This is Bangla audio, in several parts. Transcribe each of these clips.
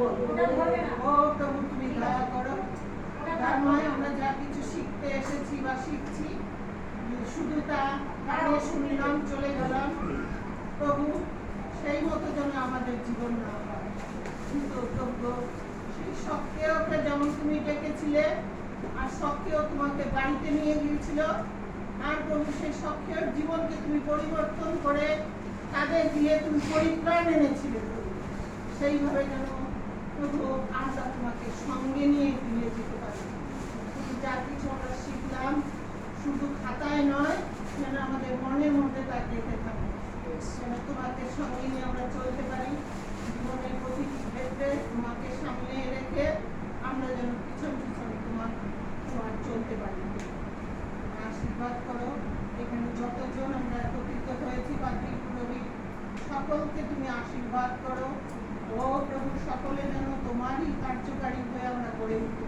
ও প্রভু তুমি দয়া করো। তার নয় আমরা যা কিছু শিখতে এসেছি বা শিখছি, শুধু তা কানে শুনলাম, চলে গেলাম। প্রভু সেই মতো যেন আমাদের জীবন না কিন্তু প্রভু সেই শখকেওকে যেমন তুমি ডেকেছিলে, আর তোমাকে বাড়িতে নিয়ে গিয়েছিল, আর প্রভু সেই জীবনকে তুমি পরিবর্তন করে তাদের দিয়ে তুমি পরিত্রাণ এনেছিলে সেইভাবে যেন প্রভু আমরা তোমাকে সঙ্গে নিয়ে ফিরে যেতে পারি যা কিছু আমরা শিখলাম শুধু খাতায় নয় যেন আমাদের মনের মধ্যে তা গেঁথে থাকে। যেন তোমাকে সঙ্গে নিয়ে আমরা চলতে পারি। জীবনের প্রতিটি ক্ষেত্রে তোমাকে সামনে রেখে আমরা যেন পিছন পিছন তোমার তোমার চলতে পারি। আশীর্বাদ করো। এখানে যতজন আমরা একত্রিত হয়েছি পুরোহিত সকলকে তুমি আশীর্বাদ করো ও প্রভু সকলে যেন তোমারই কার্যকারী হয়ে আমরা গড়ে উঠতে পারি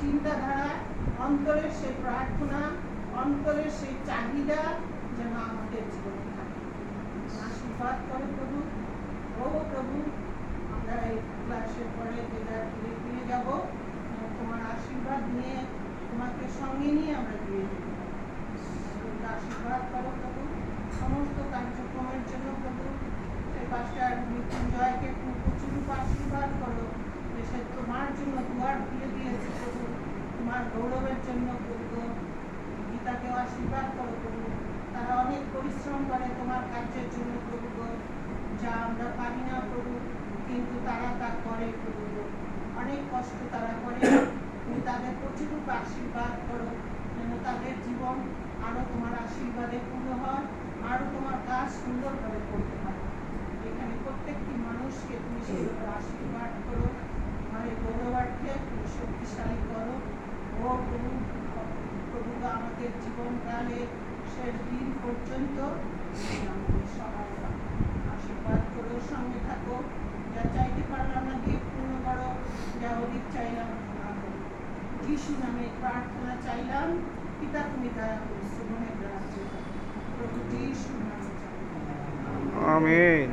চিন্তাধারা, অন্তরের সেই প্রার্থনা, অন্তরের সেই চাহিদা যেন আমাদের জীবনে থাকে। আশীর্বাদ করে প্রভু। ও প্রভু, আমরা এই ক্লাসের পরে যেটা ফিরে ফিরে যাব। তোমার আশীর্বাদ নিয়ে, তোমাকে সঙ্গে নিয়ে আমরা ফিরে যাব। আশীর্বাদ করো প্রভু। সমস্ত কার্যক্রমের জন্য প্রভু, সেই পাঁচটার মৃত্যুঞ্জয়কে প্রচুর আশীর্বাদ করো। যে সে তোমার জন্য দুয়ার খুলে দিয়েছে। গৌরবের জন্য প্রভু গীতাকেও আশীর্বাদ করো প্রভু। তারা অনেক পরিশ্রম করে তোমার কার্যের জন্য প্রভু যা আমরা পারি না প্রভু, কিন্তু তারা তা করে প্রভু। অনেক কষ্ট তারা করে। তুমি তাদের প্রচুর আশীর্বাদ করো। যেন তাদের জীবন আরও তোমার আশীর্বাদে পূর্ণ হয়, আরও তোমার কাজ সুন্দরভাবে করতে পারে এখানে প্রত্যেকটি মানুষকে তুমি সেভাবে আশীর্বাদ করো। আমাদের গৌরবার্থে তুমি শক্তিশালী করো ও প্রভু প্রভু আমাদের জীবনকালে শেষ দিন পর্যন্ত আশীর্বাদ করো, সঙ্গে থাকো। যা চাইতে পারলাম না দিয়ে পূর্ণ করো। যা অধিক চাইলাম যিশু নামে প্রার্থনা চাইলাম। পিতা তুমি দয়া করো শ্রমণের রাজ্যে প্রভু যিশু নামে। আমিন।